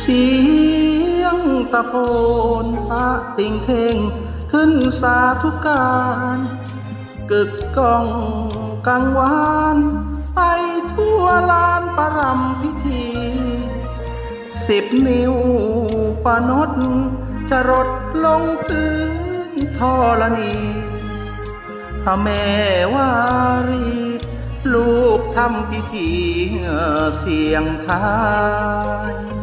เสียงตะโพนพระติงเท่งขึ้นสาธุการกึกก้องกังวานไปทั่วลานประรำพิธี สิบนิ้วปนดจะรดลงพื้นธรณีพระแม่วารี ลูกทำพิธีเสียงทาย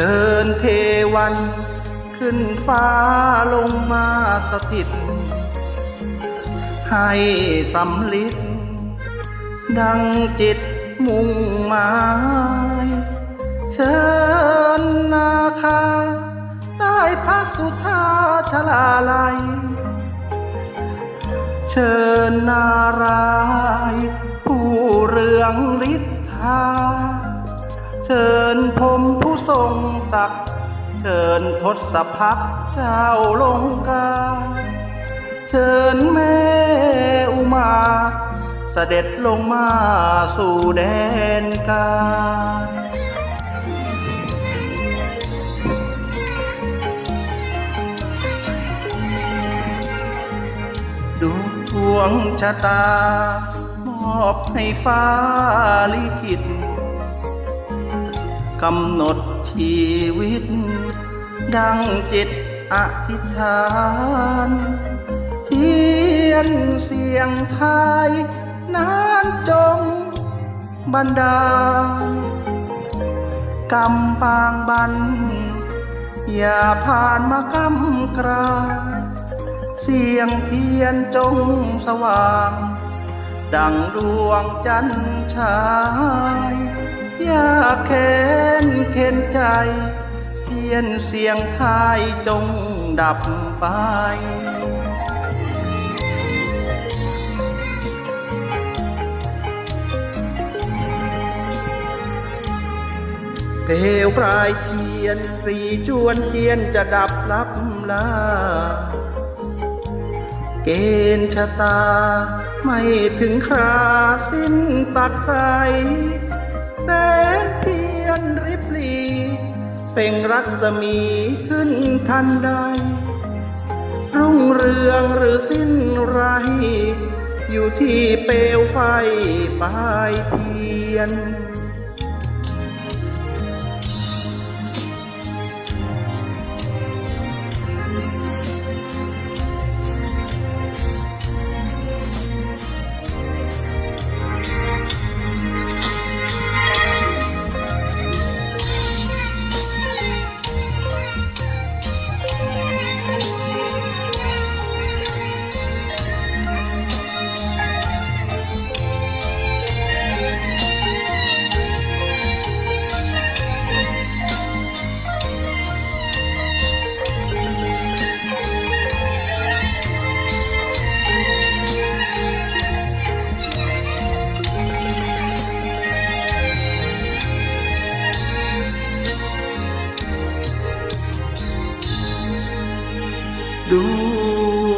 ชิญเทวัน ขึ้นฟ้าลงมาสถิต ให้สำลิดดังจิตมุ่งหมายเชิญนาคา ได้พระสุธาชลาลัย เชิญนาราย ผู้เรืองฤทธา เชิญผมผู้ทรงศักดิ์เชิญทศพักเจ้าลงกา เชิญแม่อุมาเสด็จลงมาสู่แดนกาดูดวงชะตามอบให้ฟ้าลิขิต กำหนดชีวิต ดังจิตอธิษฐานเทียนเสียงไทยนานจงบันดาลกำปางบัน อย่าผ่านมากำกรายเสียงเทียนจงสว่าง ดังดวงจันทร์ฉาย ยากเข็นเข็นใจ เทียนเสียงทายจงดับไปเปลวปลายเทียนรีจวนเจียนจะดับลับลา เกณฑ์ชะตา ไม่ถึงคราสิ้นตักใส เป่งรัศมีขึ้นทันใด รุ่งเรืองหรือสิ้นไร อยู่ที่เปลวไฟปลายเทียน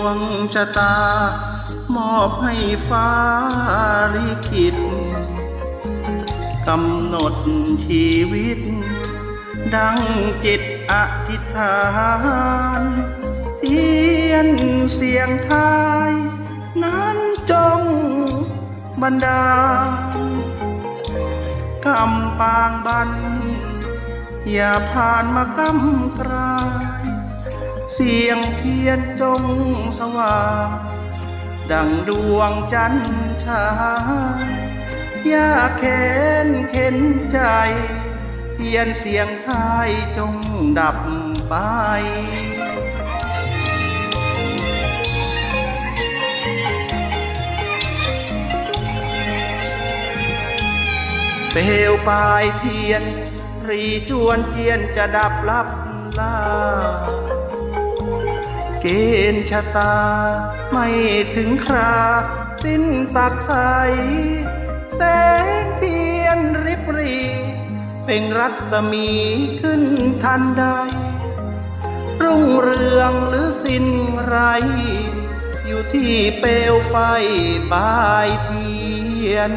วงชะตา มอบให้ฟ้าลิขิตกำหนดชีวิต ดังจิตอธิษฐานเสียนเสียงทาย นั้นจงบันดาลกำปางบัน อย่าผ่านมากำกราย เสียงเทียนจงสว่าง ดังดวงจันทร์ฉายากเข็นเข็นใจ เทียนเสียงไทยจงดับไปเปลวปลายเทียนรีจวนเทียนจะดับลับลา ณฑ์ชะตา ไม่ถึงครา สิ้นตักใสแสงเทียนริบรี เป็นรัศมีขึ้นทันใด รุ่งเรืองหรือสิ้นไร อยู่ที่เปลวไฟปลายเทียน